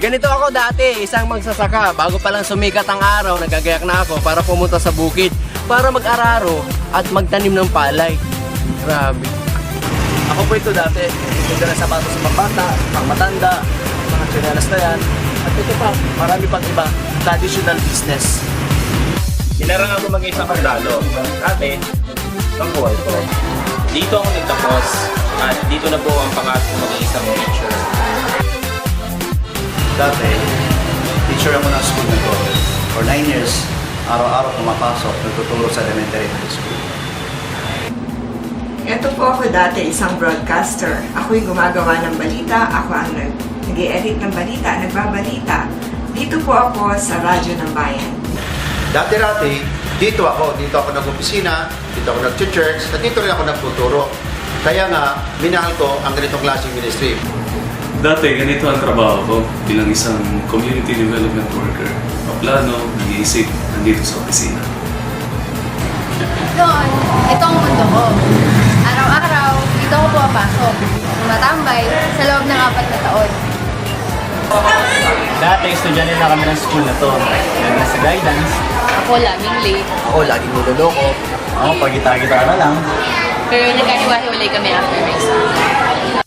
Ganito ako dati, isang magsasaka. Bago pa lang sumikat ang araw, nagagayak na ako para pumunta sa bukid. Para mag-araro at magtanim ng palay. Grabe. Ako po ito dati. Ito na sapatos sa pambata, pang matanda, mga tsinelas na yan. At ito pa, marami pang iba. Traditional business. Hinarang ako maging isang kandalo. Dati, ang buhay ko. Dito ako nagtapos at dito na po ang pangarap ko maging isang teacher. Dati, teacher ako ng school to. For 9 years, araw-araw pumapasok, nagtuturo sa elementary high school. Ito po ako dati, isang broadcaster. Ako'y gumagawa ng balita, ako ang nag nag edit ng balita, nagbabalita. Dito po ako sa Radyo ng Bayan. Dati-dati, dito ako. Dito ako nag-opisina, dito ako nag-church, at dito rin ako nagtuturo. Kaya nga, minahal ko ang ganitong klaseng ministry. Dati, ganito ang trabaho ko bilang isang community development worker. Paplano, nag-iisip, nandito sa opisina. Noon, ito ang mundo ko. Araw-araw, dito ako pumapasok. Matambay sa loob ng apat na taon. Dati, estudyante na kami ng school na to. Nagna sa guidance. Ako laging late. Ako, laging niloloko. Ako, pag gitara-gitara na lang. Pero nagkahiwa-hiwalay kami after my school.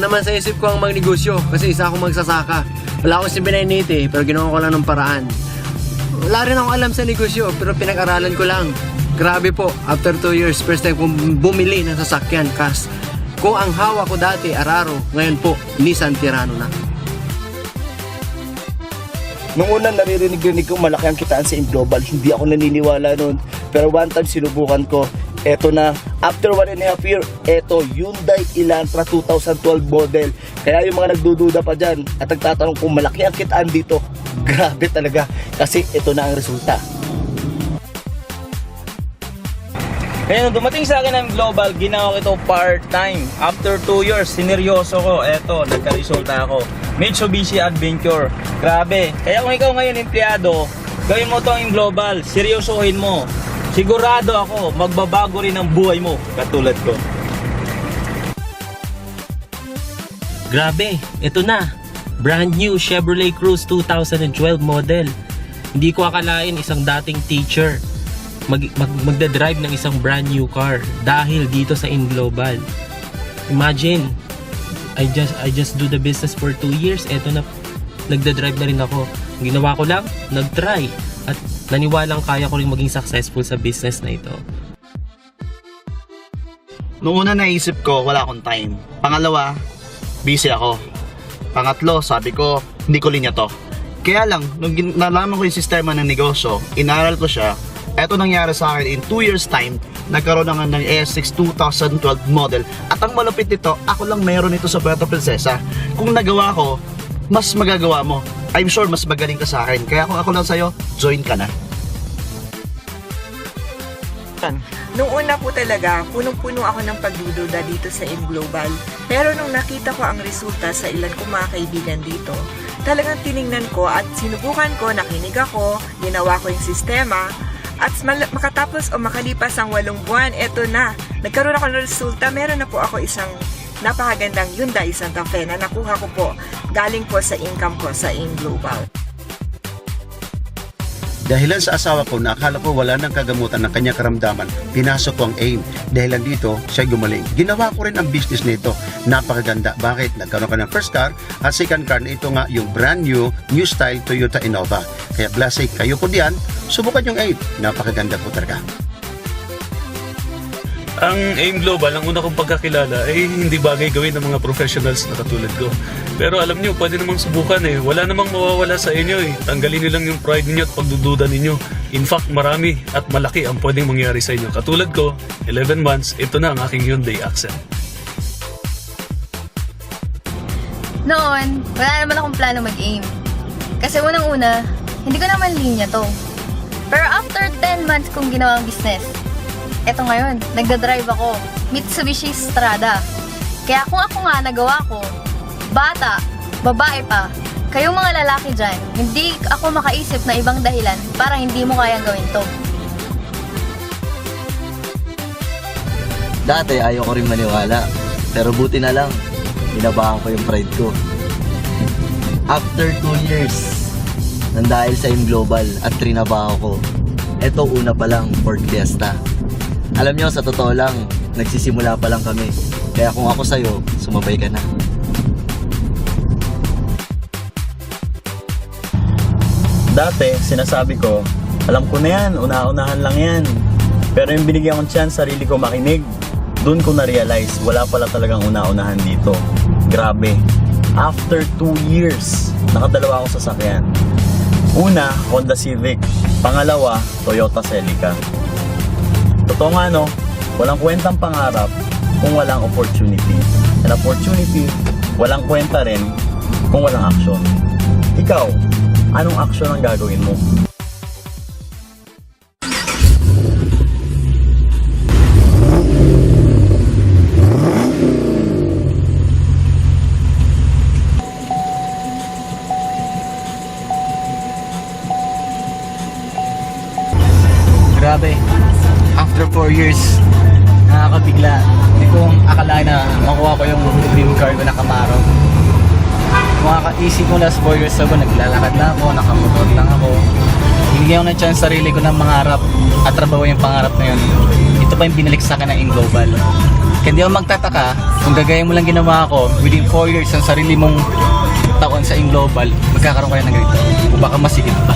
Naman sa isip ko ang magnegosyo kasi isa akong magsasaka. Wala akong sibinainite pero ginawa ko lang ng paraan. Wala rin akong alam sa negosyo pero pinag-aralan ko lang. Grabe po, after 2 years, first time kong bumili ng sasakyan cash. Kung ang hawa ko dati, Araro, ngayon po, Nissan Tirano na. Nung una naririnig-rinig ko malaki ang kitaan sa Global, hindi ako naniniwala noon. Pero one time sinubukan ko, eto na, after one and a half year, eto, Hyundai Elantra 2012 model. Kaya yung mga nagdududa pa dyan at nagtatanong kung malaki ang kitaan dito, grabe talaga. Kasi ito na ang resulta. Kaya dumating sa akin ang global, ginawa ko ito part-time. After 2 years, sineryoso ko. Eto, nagka-resulta ako. Mitsubishi Adventure. Grabe. Kaya kung ikaw ngayon empleyado, gawin mo to ang global. Seryosohin mo. Sigurado ako, magbabago rin ang buhay mo. Katulad ko. Grabe, ito na. Brand new Chevrolet Cruze 2012 model. Hindi ko akalain isang dating teacher mag, mag, magdadrive ng isang brand new car dahil dito sa InGlobal. Imagine, I just I just do the business for 2 years. Eto na, nagdadrive na rin ako. Ginawa ko lang, nag-try. At naniwalang kaya ko rin maging successful sa business na ito. Nung una naisip ko, wala akong time. Pangalawa, busy ako. Pangatlo, sabi ko, hindi ko linya to. Kaya lang, nung nalaman ko yung sistema ng negosyo, inaral ko siya, eto nangyari sa akin in 2 years time, nagkaroon na ng ES6 2012 model. At ang malupit nito, ako lang meron ito sa Puerto Princesa. Kung nagawa ko, mas magagawa mo. I'm sure mas magaling ka sa akin. Kaya kung ako lang sa'yo, join ka na. Nung una po talaga, punong-puno ako ng pagdududa dito sa InGlobal. Pero nung nakita ko ang resulta sa ilan kong mga kaibigan dito, talagang tiningnan ko at sinubukan ko, nakinig ako, ginawa ko yung sistema, at makatapos o makalipas ang walong buwan, eto na. Nagkaroon ako ng resulta, meron na po ako isang napakagandang Hyundai Santa Fe na nakuha ko po galing po sa income ko sa InGlobal. Dahilan sa asawa ko na akala ko wala nang kagamutan ng kanyang karamdaman, pinasok ko ang AIM. Dahilan dito, siya gumaling. Ginawa ko rin ang business nito. Napakaganda. Bakit? Nagkaroon ka ng first car at second car na ito nga yung brand new, new style Toyota Innova. Kaya blessing kayo po diyan, subukan yung AIM. Napakaganda po talaga. Ang AIM Global, ang una kong pagkakilala ay hindi bagay gawin ng mga professionals na katulad ko. Pero alam nyo, pwede namang subukan eh. Wala namang mawawala sa inyo eh. Tanggalin nyo lang yung pride ninyo at pagdududa ninyo. In fact, marami at malaki ang pwedeng mangyari sa inyo. Katulad ko, 11 months, ito na ang aking Hyundai Accent. Noon, wala naman akong plano mag-aim. Kasi unang-una, hindi ko naman linya to. Pero after 10 months kong ginawang business, eto ngayon, nagda-drive ako. Mitsubishi Strada. Kaya kung ako nga nagawa ko, bata, babae pa, Kayong mga lalaki dyan, hindi ako makaisip na ibang dahilan para hindi mo kayang gawin to. Dati ayaw ko rin maniwala. Pero buti na lang, binabahan ko yung pride ko. After 2 years, nang dahil sa yung global at trinabaho ko, eto una pa lang Ford Fiesta. Alam nyo, sa totoo lang, nagsisimula pa lang kami. Kaya kung ako sa'yo, sumabay ka na. Dati, sinasabi ko, alam ko na yan, una-unahan lang yan. Pero yung binigyan kong chance, sarili ko makinig, doon ko na-realize, wala pala talagang una-unahan dito. Grabe. After 2 years, nakadalawa ako sa sakyan. Una, Honda Civic. Pangalawa, Toyota Celica. Totoo nga no, walang kwentang pangarap kung walang opportunity. And opportunity, walang kwenta rin kung walang action. Ikaw, anong action ang gagawin mo? Grabe. After 4 years, nakakabigla. Hindi ko akalain na makuha ko yung dream car ko na Camaro. Makaka-easy ko last 4 years ago, naglalakad na ako, nakamotor lang ako. Binigyan ko ng chance sarili ko ng mangarap at trabaho yung pangarap na yun. Ito pa yung binalik sa akin ng In Global. Kaya hindi ako magtataka kung gagawin mo lang ginawa ko within 4 years ang sarili mong taon sa In Global, magkakaroon kayo ng ganito. O baka masigit pa.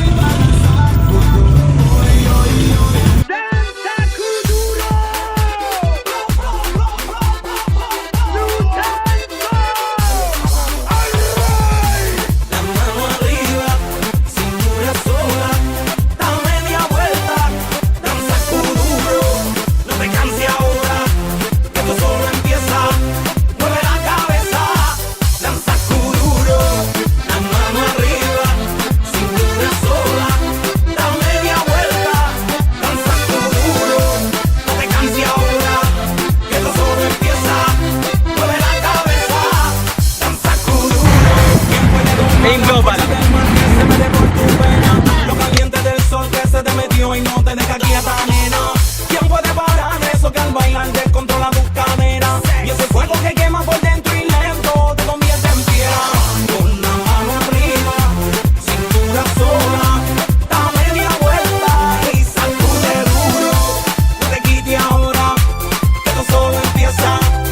fierce.